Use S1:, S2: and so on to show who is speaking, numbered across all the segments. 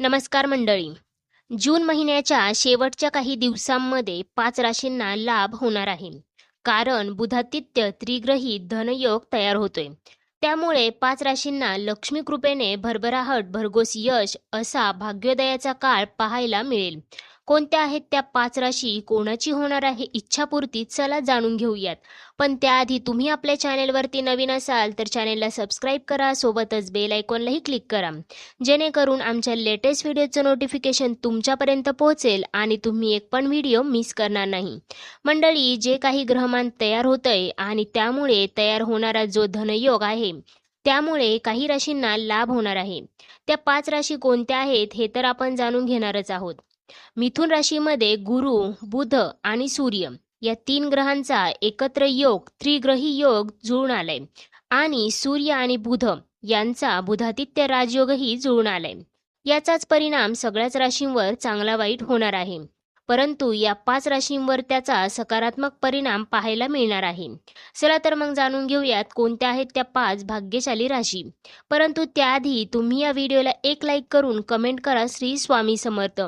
S1: नमस्कार मंडळी. जून महिन्याच्या शेवटच्या काही दिवसांमध्ये पाच राशींना लाभ होणार आहे. कारण बुधातिथ्य त्रिग्रही धनयोग तयार होतोय. त्यामुळे पाच राशींना लक्ष्मी कृपेने भरभराहट भरघोस यश असा भाग्योदयाचा काळ पाहायला मिळेल. कोणत्या आहेत त्या पाच राशी कोणाची होणार आहे इच्छापूर्ती चला जाणून घेऊयात. पण त्याआधी तुम्ही आपल्या चॅनेलवरती नवीन असाल तर चॅनेलला सबस्क्राईब करा सोबतच बेल आयकॉनलाही क्लिक करा. जेणेकरून आमच्या लेटेस्ट व्हिडिओचं नोटिफिकेशन तुमच्यापर्यंत पोहोचेल आणि तुम्ही एक पण व्हिडिओ मिस करणार नाही. मंडळी जे काही ग्रहमान तयार होतंय आणि त्यामुळे तयार होणारा जो धनयोग आहे त्यामुळे काही राशींना लाभ होणार आहे. त्या पाच राशी कोणत्या आहेत हे तर आपण जाणून घेणारच आहोत. मिथुन राशीमध्ये गुरु बुध आणि सूर्य या तीन ग्रहांचा एकत्र योग त्रिग्रही योग जुळून आलाय. आणि सूर्य आणि बुध यांचा बुधातिथ्य राजयोगही जुळून आलाय. याचाच परिणाम सगळ्याच राशींवर चांगला वाईट होणार आहे. परंतु या पाच राशींवर त्याचा सकारात्मक परिणाम पाहायला मिळणार आहे. चला तर मग जाणून घेऊयात कोणत्या आहेत त्या पाच भाग्यशाली राशी. परंतु त्याआधी तुम्ही या व्हिडिओला एक लाईक करून कमेंट करा श्री स्वामी समर्थ.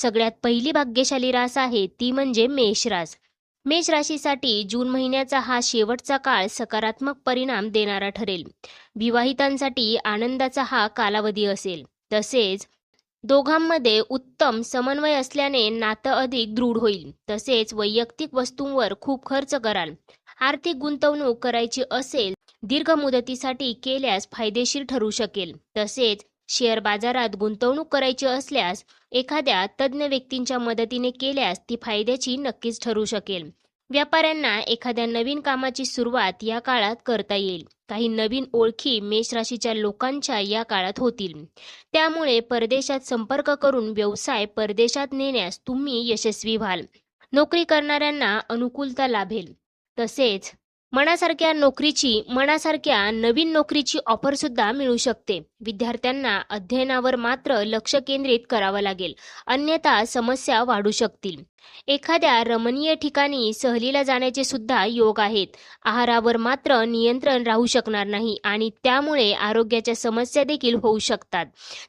S1: सगळ्यात पहिली भाग्यशाली रास आहे ती म्हणजे मेष रास. मेष राशीसाठी जून महिन्याचा हा शेवटचा काळ सकारात्मक परिणाम देणारा ठरेल. विवाहितांसाठी आनंदाचा हा कालावधी असेल. तसेच दोघांमध्ये उत्तम समन्वय असल्याने नातं अधिक दृढ होईल. तसेच वैयक्तिक वस्तूंवर खूप खर्च कराल. आर्थिक गुंतवणूक करायची असेल दीर्घ मुदतीसाठी केल्यास फायदेशीर ठरू शकेल. तसेच शेअर बाजारात गुंतवणूक करायची असल्यास एखाद्या तज्ज्ञ व्यक्तींच्या मदतीने केल्यास ती फायद्याची नक्कीच ठरू शकेल. व्यापाऱ्यांना एखाद्या नवीन कामाची सुरुवात या काळात करता येईल. काही नवीन ओळखी मेष राशीच्या लोकांच्या या काळात होतील. त्यामुळे परदेशात संपर्क करून व्यवसाय परदेशात नेण्यास तुम्ही यशस्वी व्हाल. नोकरी करणाऱ्यांना अनुकूलता लाभेल. तसेच मनासारख्या नोकरीची मनासारख्या नवीन नोकरीची ऑफर सुद्धा मिळू शकते. विद्यार्थ्यांना अध्ययनावर मात्र लक्ष केंद्रित करावं लागेल. अन्यथा समस्या वाढू शकतील. एखाद्या रमणीय ठिकाणी सहलीला जाण्याचे सुद्धा योग आहेत. आहारावर मात्र नियंत्रण राहू शकणार नाही आणि त्यामुळे आरोग्याच्या समस्या देखील होऊ शकतात.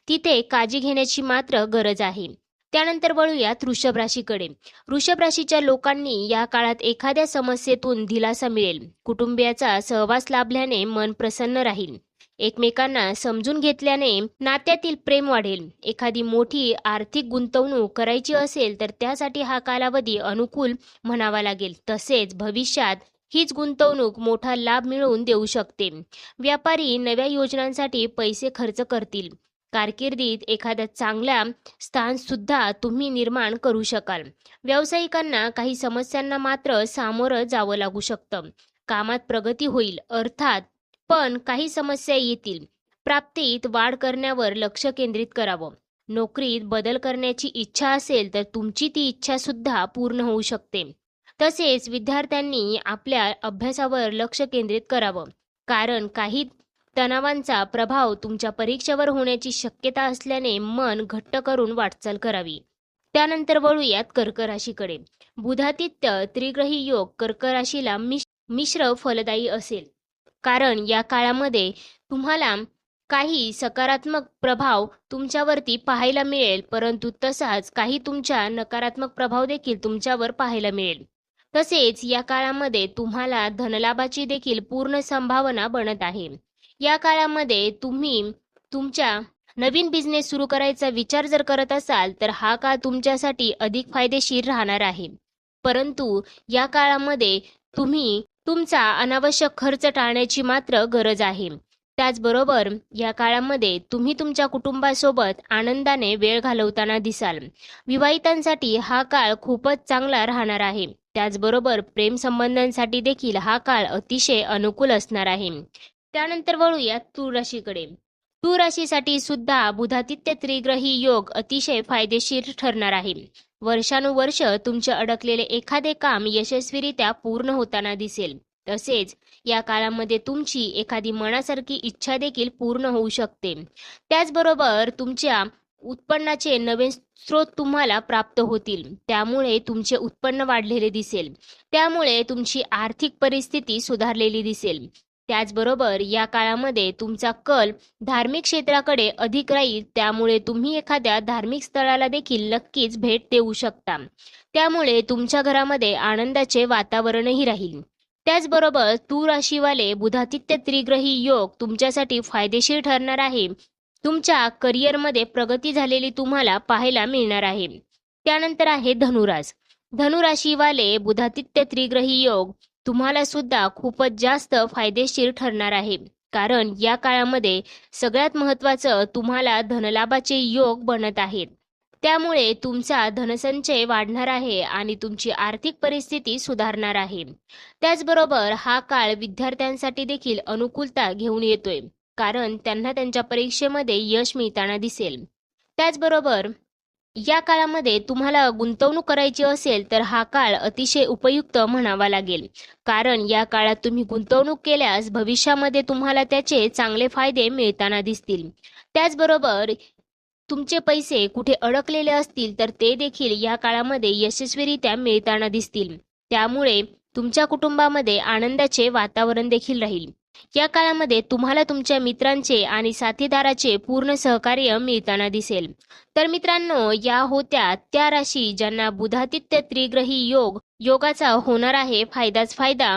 S1: तिथे काळजी घेण्याची मात्र गरज आहे. त्यानंतर वळूयात वृषभ राशीकडे. वृषभ राशीच्या लोकांनी या काळात एखाद्या समस्येतून दिलासा मिळेल. कुटुंबियाचा सहवास लाभल्याने मन प्रसन्न राहील. एकमेकांना समजून घेतल्याने नात्यातील प्रेम वाढेल. एखादी मोठी आर्थिक गुंतवणूक करायची असेल तर त्यासाठी हा कालावधी अनुकूल म्हणावा लागेल. तसेच भविष्यात हीच गुंतवणूक मोठा लाभ मिळवून देऊ शकते. व्यापारी नव्या योजनांसाठी पैसे खर्च करतील. कारकिर्दीत एखाद्या चांगल्या स्थान सुद्धा तुम्ही निर्माण करू शकाल. व्यावसायिकांना काही समस्यांना मात्र सामोरं जावं लागू शकतं. कामात प्रगती होईल अर्थात पण काही समस्या येतील. प्राप्तीत वाढ करण्यावर लक्ष केंद्रित करावं. नोकरीत बदल करण्याची इच्छा असेल तर तुमची ती इच्छा सुद्धा पूर्ण होऊ शकते. तसेच विद्यार्थ्यांनी आपल्या अभ्यासावर लक्ष केंद्रित करावं. कारण काही तणावांचा प्रभाव तुमच्या परीक्षेवर होण्याची शक्यता असल्याने मन घट्ट करून वाटचाल करावी. त्यानंतर वळूयात कर्क राशीकडे बुधातिथ्य त्रिग्रही योग कर्क राशीला मिश्र फलदायी असेल. कारण या काळामध्ये तुम्हाला काही सकारात्मक प्रभाव तुमच्यावरती पाहायला मिळेल परंतु तसाच काही तुमच्या नकारात्मक प्रभाव देखील तुमच्यावर पाहायला मिळेल. तसेच या काळामध्ये तुम्हाला धनलाभाची देखील पूर्ण संभावना बनत आहे. या काळामध्ये तुम्ही तुमच्या नवीन बिझनेस सुरू करायचा विचार जर करत असाल तर हा काळ तुमच्यासाठी अधिक फायदेशीर राहणार आहे. परंतु या काळामध्ये तुम्ही तुमचा अनावश्यक खर्च टाळण्याची मात्र गरज आहे. त्याचबरोबर या काळामध्ये तुम्ही तुमच्या कुटुंबासोबत आनंदाने वेळ घालवताना दिसाल. विवाहितांसाठी हा काळ खूपच चांगला राहणार आहे. त्याचबरोबर प्रेमसंबंधांसाठी देखील हा काळ अतिशय अनुकूल असणार आहे. त्यानंतर वळूया तूर राशीकडे तूर राशीसाठी सुद्धा बुधातिथ्य त्रिग्रही योग अतिशय फायदेशीर ठरणार आहे. वर्षानुवर्ष तुमचे अडकलेले एखादे काम यशस्वीरित्या पूर्ण होताना दिसेल. तसेच या काळामध्ये तुमची एखादी मनासारखी इच्छा देखील पूर्ण होऊ शकते. त्याचबरोबर तुमच्या उत्पन्नाचे नवीन स्रोत तुम्हाला प्राप्त होतील. त्यामुळे तुमचे उत्पन्न वाढलेले दिसेल. त्यामुळे तुमची आर्थिक परिस्थिती सुधारलेली दिसेल. त्याचबरोबर या काळामध्ये तुमचा कल धार्मिक क्षेत्राकडे अधिक राहील त्यामुळे तुम्ही एखाद्या धार्मिक स्थळाला देखील नक्कीच भेट देऊ शकता. त्यामुळे तुमच्या घरामध्ये आनंदाचे वातावरणही राहील. त्याचबरोबर तू राशीवाले बुधातित्य त्रिग्रही योग तुमच्यासाठी फायदेशीर ठरणार आहे. तुमच्या करिअरमध्ये प्रगती झालेली तुम्हाला पाहायला मिळणार आहे. त्यानंतर आहे धनुरास धनुराशीवाले बुधातित्य त्रिग्रही योग तुम्हाला सुद्धा खूपच जास्त फायदेशीर ठरणार आहे. कारण या काळामध्ये सगळ्यात महत्त्वाचं तुम्हाला धनलाभाचे योग बनत आहेत. त्यामुळे तुमचा धनसंचय वाढणार आहे आणि तुमची आर्थिक परिस्थिती सुधारणार आहे. त्याचबरोबर हा काळ विद्यार्थ्यांसाठी देखील अनुकूलता घेऊन येतोय. कारण त्यांना त्यांच्या परीक्षेमध्ये यश मिळताना दिसेल. त्याचबरोबर या काळामध्ये तुम्हाला गुंतवणूक करायची असेल तर हा काळ अतिशय उपयुक्त म्हणावा लागेल. कारण या काळात तुम्ही गुंतवणूक केल्यास भविष्यामध्ये तुम्हाला त्याचे चांगले फायदे मिळताना दिसतील. त्याचबरोबर तुमचे पैसे कुठे अडकलेले असतील तर ते देखील या काळामध्ये यशस्वीरित्या मिळताना दिसतील. त्यामुळे तुमच्या कुटुंबामध्ये आनंदाचे वातावरण देखील राहील. या काळामध्ये तुम्हाला तुमच्या मित्रांचे आणि साथीदाराचे पूर्ण सहकार्य मिळताना दिसेल. तर मित्रांनो या होत्या त्या राशी ज्यांना बुधातित्य त्रिग्रही योग योगाचा होणार आहे फायदाच फायदा.